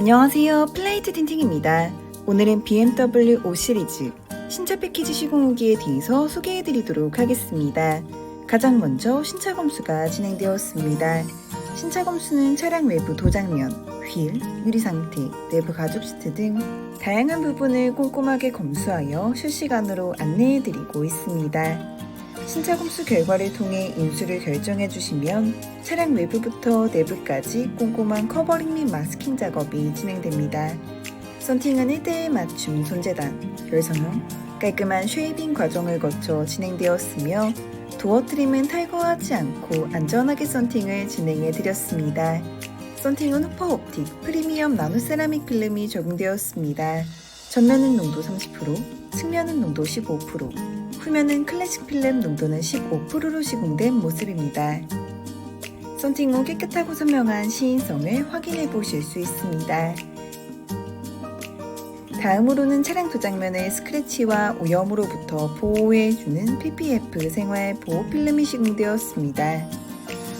안녕하세요. 플레이트 틴팅입니다. 오늘은 BMW 5 시리즈 신차 패키지 시공 후기에 대해서 소개해 드리도록 하겠습니다. 가장 먼저 신차 검수가 진행되었습니다. 신차 검수는 차량 외부 도장면, 휠, 유리 상태, 내부 가죽 시트 등 다양한 부분을 꼼꼼하게 검수하여 실시간으로 안내해 드리고 있습니다. 신차 검수 결과를 통해 인수를 결정해 주시면 차량 외부부터 내부까지 꼼꼼한 커버링 및 마스킹 작업이 진행됩니다. 썬팅은 1대1 맞춤 손재단, 열선형, 깔끔한 쉐이빙 과정을 거쳐 진행되었으며 도어 트림은 탈거하지 않고 안전하게 썬팅을 진행해 드렸습니다. 썬팅은 후퍼 옵틱 프리미엄 나노 세라믹 필름이 적용되었습니다. 전면은 농도 30%, 측면은 농도 15%, 후면은 클래식 필름 농도는 15%로 시공된 모습입니다. 썬팅 후 깨끗하고 선명한 시인성을 확인해 보실 수 있습니다. 다음으로는 차량 도장면의 스크래치와 오염으로부터 보호해주는 PPF 생활 보호 필름이 시공되었습니다.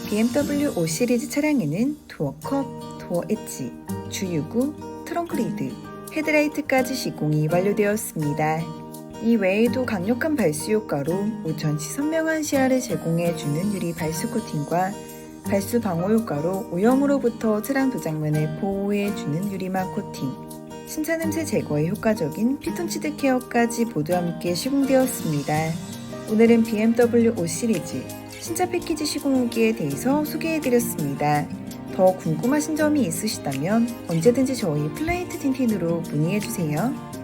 BMW 5 시리즈 차량에는 도어컵, 도어 엣지, 주유구, 트렁크 리드, 헤드라이트까지 시공이 완료되었습니다. 이 외에도 강력한 발수 효과로 우천시 선명한 시야를 제공해 주는 유리 발수 코팅과 발수 방호 효과로 오염으로부터 차량 도장면을 보호해 주는 유리막 코팅, 신차 냄새 제거에 효과적인 피톤치드 케어까지 모두 함께 시공되었습니다. 오늘은 BMW 5 시리즈 신차 패키지 시공 후기에 대해서 소개해드렸습니다. 더 궁금하신 점이 있으시다면 언제든지 저희 플레이트 틴틴으로 문의해주세요.